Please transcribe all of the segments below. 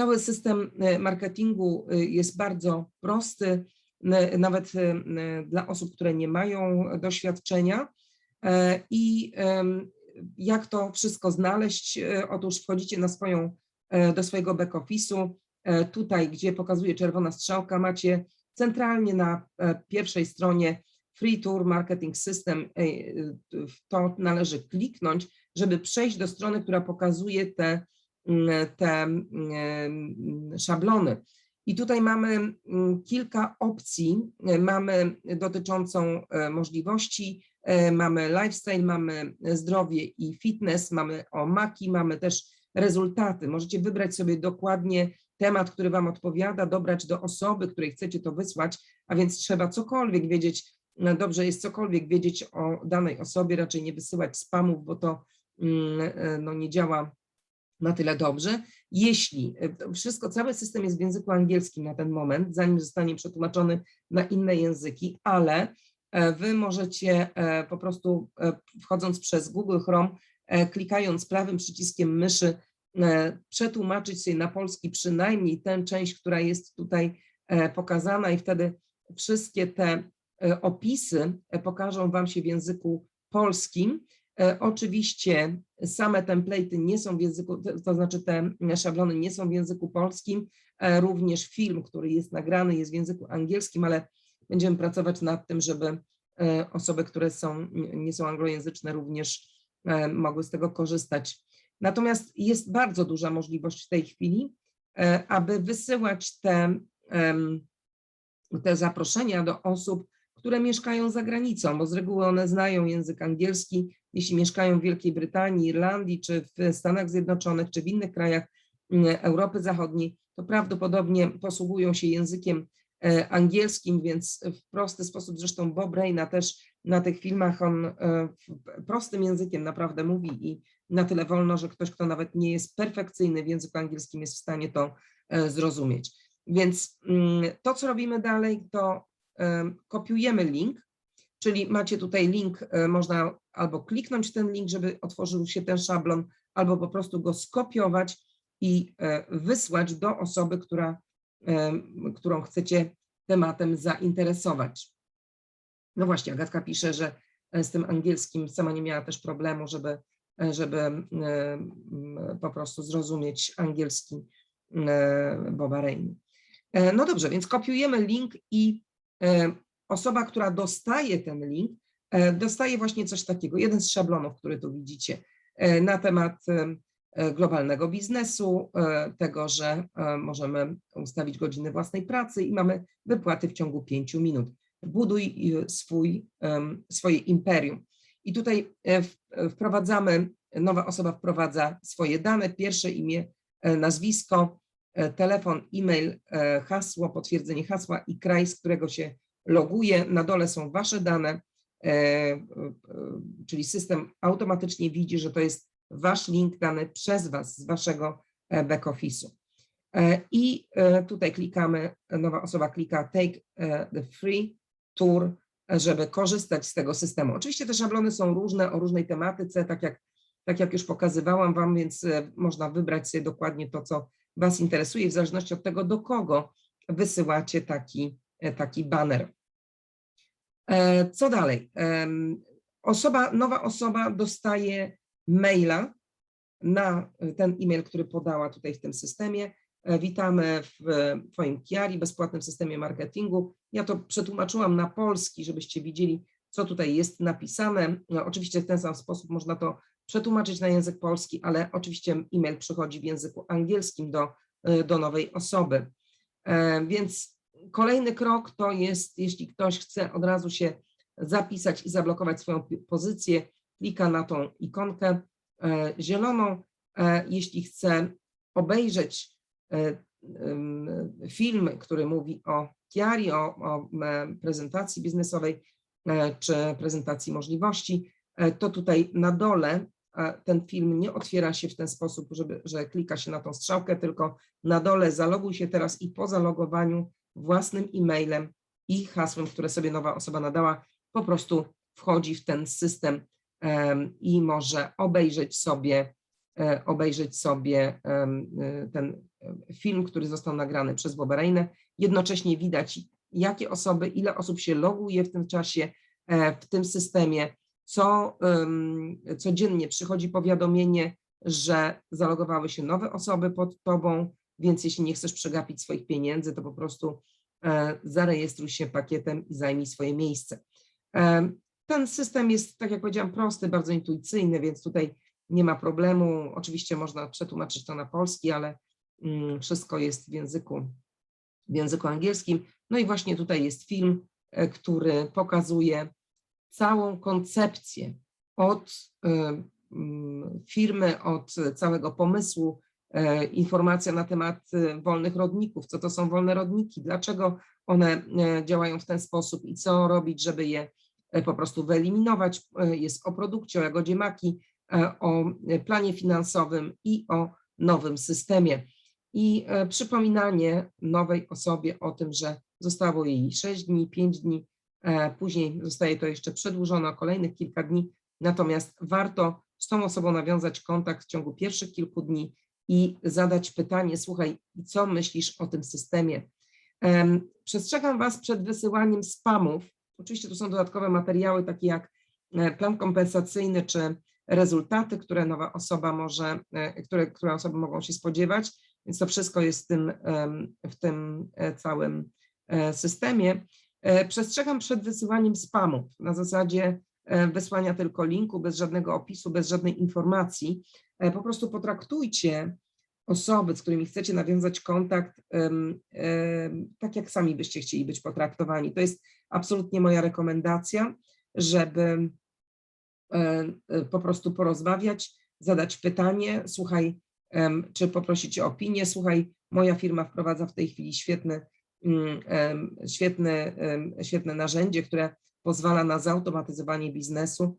Cały system e, marketingu e, jest bardzo prosty, n- nawet dla osób, które nie mają doświadczenia. E, I jak to wszystko znaleźć? Otóż wchodzicie na swoją, e, do swojego back-office'u. E, Tutaj, gdzie pokazuje czerwona strzałka, macie centralnie na pierwszej stronie Free Tour Marketing System. To należy kliknąć, żeby przejść do strony, która pokazuje te, te mm, szablony. I tutaj mamy mm, kilka opcji. Mamy dotyczącą e, możliwości, e, mamy lifestyle, mamy zdrowie i fitness, mamy o maki, mamy też rezultaty. Możecie wybrać sobie dokładnie temat, który Wam odpowiada, dobrać do osoby, której chcecie to wysłać, a więc trzeba cokolwiek wiedzieć, no dobrze jest cokolwiek wiedzieć o danej osobie, raczej nie wysyłać spamów, bo to mm, e, no, nie działa na tyle dobrze. Jeśli e, wszystko, cały system jest w języku angielskim na ten moment, zanim zostanie przetłumaczony na inne języki, ale e, wy możecie e, po prostu wchodząc przez Google Chrome, klikając prawym przyciskiem myszy, przetłumaczyć sobie na polski przynajmniej tę część, która jest tutaj pokazana i wtedy wszystkie te opisy pokażą Wam się w języku polskim. E, Oczywiście same template'y nie są w języku, to- znaczy te szablony nie są w języku polskim, e, również film, który jest nagrany jest w języku angielskim, ale będziemy pracować nad tym, żeby e, osoby, które są, nie są anglojęzyczne również mogły z tego korzystać. Natomiast jest bardzo duża możliwość w tej chwili, aby wysyłać te, te zaproszenia do osób, które mieszkają za granicą, bo z reguły one znają język angielski. Jeśli mieszkają w Wielkiej Brytanii, Irlandii, czy w Stanach Zjednoczonych, czy w innych krajach mm, Europy Zachodniej, to prawdopodobnie posługują się językiem e, angielskim, więc w prosty sposób, zresztą Bob Reyna też na tych filmach on e, w- prostym językiem naprawdę mówi i na tyle wolno, że ktoś, kto nawet nie jest perfekcyjny w języku angielskim, jest w stanie to e, zrozumieć. Więc mm, to, co robimy dalej, to em, kopiujemy link, czyli macie tutaj link, e, można albo kliknąć ten link, żeby otworzył się ten szablon, albo po prostu go skopiować i e, wysłać do osoby, która, em, którą chcecie tematem zainteresować. No właśnie, Agatka pisze, że e, z tym angielskim sama nie miała też problemu, żeby, e, żeby e, po prostu zrozumieć angielski e, Boba Rainy. E, No dobrze, więc kopiujemy link i e, osoba, która dostaje ten link, e, dostaje właśnie coś takiego, jeden z szablonów, który tu widzicie, e, na temat e, e, globalnego biznesu, e, tego, że e, możemy ustawić godziny własnej pracy i mamy wypłaty w ciągu pięciu minut. Buduj e, swój, swoje imperium. I tutaj e, e, wprowadzamy, nowa osoba wprowadza swoje dane, pierwsze imię, e, nazwisko, e, telefon, e-mail, e, hasło, potwierdzenie hasła i kraj, z którego się loguje. Na dole są Wasze dane, e, e, e, czyli system automatycznie widzi, że to jest Wasz link dany przez Was z Waszego e, back-office'u. E, I e, tutaj klikamy, nowa osoba klika Take e, the free tour, e, żeby korzystać z tego systemu. Oczywiście te szablony są różne, o różnej tematyce, tak jak, tak jak już pokazywałam Wam, więc e, można wybrać sobie dokładnie to, co Was interesuje, w zależności od tego, do kogo wysyłacie taki, e, taki baner. E, Co dalej? Osoba, nowa osoba dostaje maila na ten e-mail, który podała tutaj w tym systemie. E, Witamy w Twoim Kiari, bezpłatnym systemie marketingu. Ja to przetłumaczyłam na polski, żebyście widzieli, co tutaj jest napisane. No, oczywiście w ten sam sposób można to przetłumaczyć na język polski, ale oczywiście e-mail przychodzi w języku angielskim do, e, do nowej osoby. Więc kolejny krok to jest, jeśli ktoś chce od razu się zapisać i zablokować swoją pozycję, klika na tą ikonkę e, zieloną. E, Jeśli chce obejrzeć e, film, który mówi o Kiari, o, o prezentacji biznesowej czy prezentacji możliwości, to tutaj na dole ten film nie otwiera się w ten sposób, żeby, że klika się na tą strzałkę, tylko na dole zaloguj się teraz i po zalogowaniu własnym e-mailem i hasłem, które sobie nowa osoba nadała, po prostu wchodzi w ten system em, i może obejrzeć sobie e, obejrzeć sobie e, ten e, film, który został nagrany przez Boba. Jednocześnie widać, jakie osoby, ile osób się loguje w tym czasie, w tym systemie, co codziennie przychodzi powiadomienie, że zalogowały się nowe osoby pod tobą, więc jeśli nie chcesz przegapić swoich pieniędzy, to po prostu e, zarejestruj się pakietem i zajmij swoje miejsce. E, Ten system jest, tak jak powiedziałam, prosty, bardzo intuicyjny, więc tutaj nie ma problemu. Oczywiście można przetłumaczyć to na polski, ale mm, wszystko jest w języku, w języku angielskim. No i właśnie tutaj jest film, e, który pokazuje całą koncepcję od mm, firmy, od całego pomysłu, informacja na temat e, wolnych rodników, co to są wolne rodniki, dlaczego one e, działają w ten sposób i co robić, żeby je e, po prostu wyeliminować. E, Jest o produkcie, o jagodzie maki, e, o e, planie finansowym i o nowym systemie. I e, przypominanie nowej osobie o tym, że zostało jej 6 dni, 5 dni, e, później zostaje to jeszcze przedłużone o kolejnych kilka dni, natomiast warto z tą osobą nawiązać kontakt w ciągu pierwszych kilku dni i zadać pytanie, słuchaj, co myślisz o tym systemie? Em, Przestrzegam Was przed wysyłaniem spamów. Oczywiście to są dodatkowe materiały, takie jak e, plan kompensacyjny czy rezultaty, które nowa osoba może, e, które, które osoby mogą się spodziewać, więc to wszystko jest w tym, w tym e, całym systemie. Przestrzegam przed wysyłaniem spamów na zasadzie wysłania tylko linku, bez żadnego opisu, bez żadnej informacji. E, Po prostu potraktujcie osoby, z którymi chcecie nawiązać kontakt, tak jak sami byście chcieli być potraktowani. To jest absolutnie moja rekomendacja, żeby e, e, po prostu porozmawiać, zadać pytanie, słuchaj, czy poprosić o opinię, słuchaj, moja firma wprowadza w tej chwili świetny, mm, świetny, świetne narzędzie, które pozwala na zautomatyzowanie biznesu.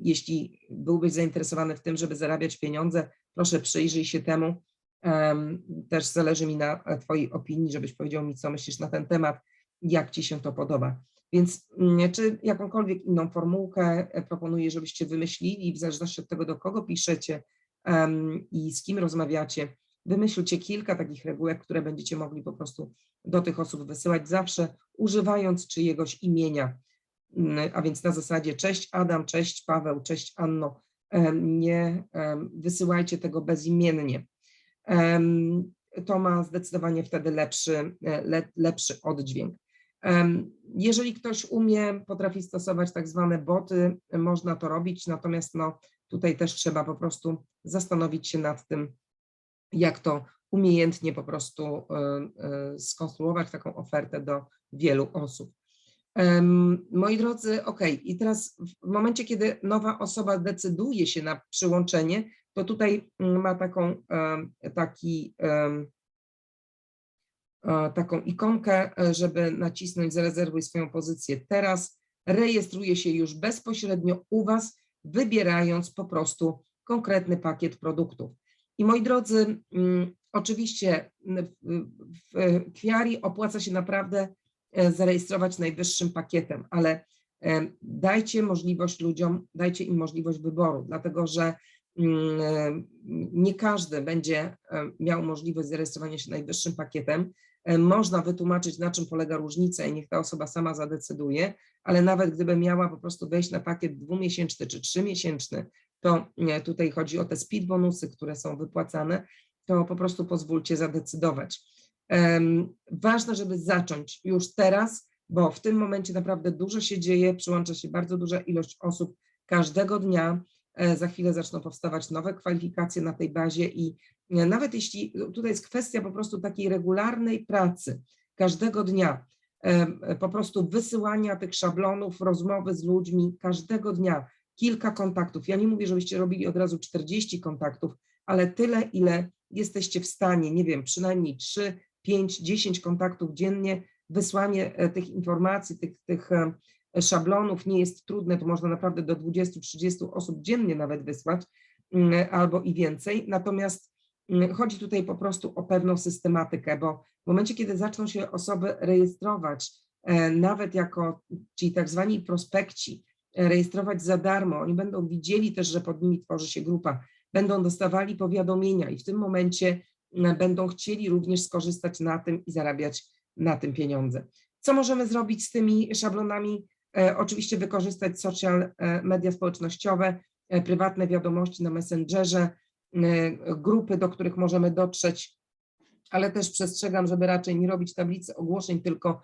Jeśli byłbyś zainteresowany w tym, żeby zarabiać pieniądze, proszę przyjrzyj się temu. Em, Też zależy mi na e, Twojej opinii, żebyś powiedział mi, co myślisz na ten temat, jak Ci się to podoba. Więc mm, czy jakąkolwiek inną formułkę e, proponuję, żebyście wymyślili, w zależności od tego, do kogo piszecie i z kim rozmawiacie, wymyślcie kilka takich regułek, które będziecie mogli po prostu do tych osób wysyłać, zawsze używając czyjegoś imienia. Mm, A więc na zasadzie cześć Adam, cześć Paweł, cześć Anno. Nie wysyłajcie tego bezimiennie. To ma zdecydowanie wtedy lepszy, e, le, lepszy oddźwięk. Jeżeli ktoś umie, potrafi stosować tak zwane boty, można to robić, natomiast no, tutaj też trzeba po prostu zastanowić się nad tym, jak to umiejętnie po prostu e, e, skonstruować taką ofertę do wielu osób. Moi drodzy, ok, i teraz w momencie, kiedy nowa osoba decyduje się na przyłączenie, to tutaj mm, ma taką, taki, e, taką ikonkę, żeby nacisnąć zarezerwuj swoją pozycję teraz. Rejestruje się już bezpośrednio u Was, wybierając po prostu konkretny pakiet produktów. I moi drodzy, mm, oczywiście n- w, Kwiari opłaca się naprawdę e, zarejestrować najwyższym pakietem, ale e, dajcie możliwość ludziom, dajcie im możliwość wyboru, dlatego że mm, e, nie każdy będzie miał możliwość zarejestrowania się najwyższym pakietem. Można wytłumaczyć, na czym polega różnica i niech ta osoba sama zadecyduje, ale nawet gdyby miała po prostu wejść na pakiet dwumiesięczny czy trzymiesięczny, to e, tutaj chodzi o te speed bonusy, które są wypłacane, to po prostu pozwólcie zadecydować. Em, Ważne, żeby zacząć już teraz, bo w tym momencie naprawdę dużo się dzieje, przyłącza się bardzo duża ilość osób każdego dnia. E, Za chwilę zaczną powstawać nowe kwalifikacje na tej bazie i e, nawet jeśli tutaj jest kwestia po prostu takiej regularnej pracy każdego dnia, po prostu wysyłania tych szablonów, rozmowy z ludźmi każdego dnia, kilka kontaktów. Ja nie mówię, żebyście robili od razu 40 kontaktów, ale tyle, ile jesteście w stanie, nie wiem, przynajmniej 3, 5, 10 kontaktów dziennie, wysłanie e, tych informacji, tych, tych e, szablonów nie jest trudne, to można naprawdę do 20-30 osób dziennie nawet wysłać, mm, albo i więcej. Natomiast mm, chodzi tutaj po prostu o pewną systematykę, bo w momencie, kiedy zaczną się osoby rejestrować, e, nawet jako ci tak zwani prospekci, rejestrować za darmo, oni będą widzieli też, że pod nimi tworzy się grupa, będą dostawali powiadomienia i w tym momencie będą chcieli również skorzystać na tym i zarabiać na tym pieniądze. Co możemy zrobić z tymi szablonami? E, Oczywiście wykorzystać social e, media społecznościowe, e, prywatne wiadomości na Messengerze, grupy, do których możemy dotrzeć, ale też przestrzegam, żeby raczej nie robić tablicy ogłoszeń, tylko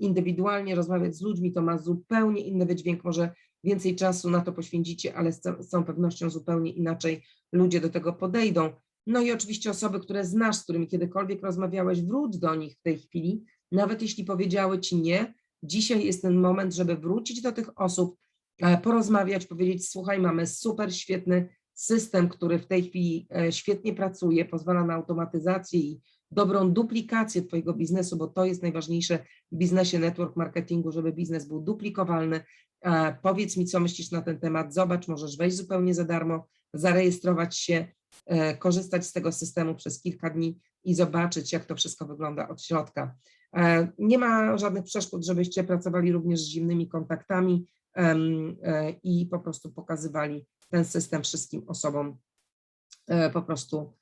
indywidualnie rozmawiać z ludźmi, to ma zupełnie inny wydźwięk, może więcej czasu na to poświęcicie, ale z, ca- z całą pewnością zupełnie inaczej ludzie do tego podejdą. No i oczywiście osoby, które znasz, z którymi kiedykolwiek rozmawiałeś, wróć do nich w tej chwili, nawet jeśli powiedziały ci nie, dzisiaj jest ten moment, żeby wrócić do tych osób, e, porozmawiać, powiedzieć, słuchaj, mamy super świetny system, który w tej chwili e, świetnie pracuje, pozwala na automatyzację i dobrą duplikację Twojego biznesu, bo to jest najważniejsze w biznesie network marketingu, żeby biznes był duplikowalny. E, Powiedz mi, co myślisz na ten temat, zobacz, możesz wejść zupełnie za darmo, zarejestrować się, e, korzystać z tego systemu przez kilka dni i zobaczyć, jak to wszystko wygląda od środka. E, Nie ma żadnych przeszkód, żebyście pracowali również z zimnymi kontaktami i po prostu pokazywali ten system wszystkim osobom, po prostu,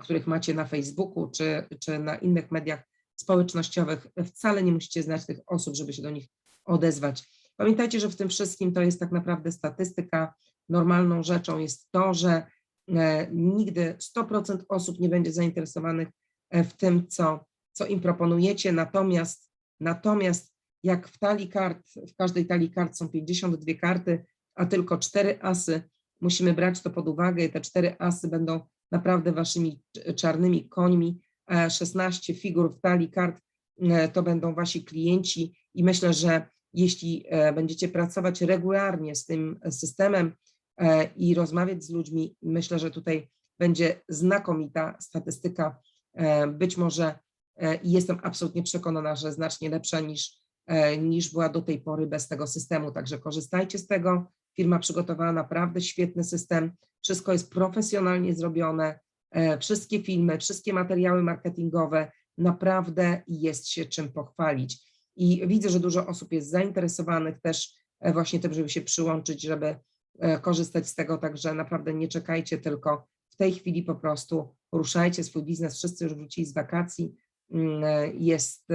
których macie na Facebooku czy, czy na innych mediach społecznościowych. Wcale nie musicie znać tych osób, żeby się do nich odezwać. Pamiętajcie, że w tym wszystkim to jest tak naprawdę statystyka. Normalną rzeczą jest to, że e, nigdy 100% osób nie będzie zainteresowanych e, w tym, co, co im proponujecie. Natomiast, natomiast jak w talii kart, w każdej talii kart są 52 karty, a tylko 4 asy, musimy brać to pod uwagę i te 4 asy będą naprawdę waszymi cz- czarnymi końmi. E, 16 figur w talii kart e, to będą wasi klienci i myślę, że jeśli e, będziecie pracować regularnie z tym systemem e, i rozmawiać z ludźmi, myślę, że tutaj będzie znakomita statystyka. e, Być może e, jestem absolutnie przekonana, że znacznie lepsza niż, e, niż była do tej pory bez tego systemu. Także korzystajcie z tego. Firma przygotowała naprawdę świetny system. Wszystko jest profesjonalnie zrobione. e, Wszystkie filmy, wszystkie materiały marketingowe, naprawdę jest się czym pochwalić. I widzę, że dużo osób jest zainteresowanych też e, właśnie tym, żeby się przyłączyć, żeby e, korzystać z tego. Także naprawdę nie czekajcie, tylko w tej chwili po prostu ruszajcie swój biznes. Wszyscy już wrócili z wakacji. Mm, Jest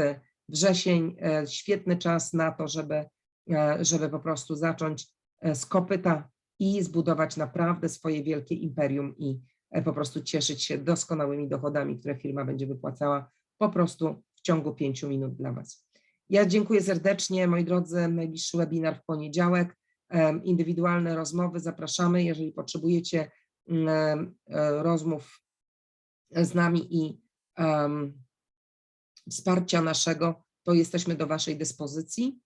wrzesień, świetny czas na to, żeby, żeby po prostu zacząć z kopyta i zbudować naprawdę swoje wielkie imperium i e, po prostu cieszyć się doskonałymi dochodami, które firma będzie wypłacała po prostu w ciągu pięciu minut dla Was. Ja dziękuję serdecznie, moi drodzy. Najbliższy webinar w poniedziałek. Indywidualne rozmowy zapraszamy. Jeżeli potrzebujecie mm, e, rozmów z nami i wsparcia naszego, to jesteśmy do Waszej dyspozycji.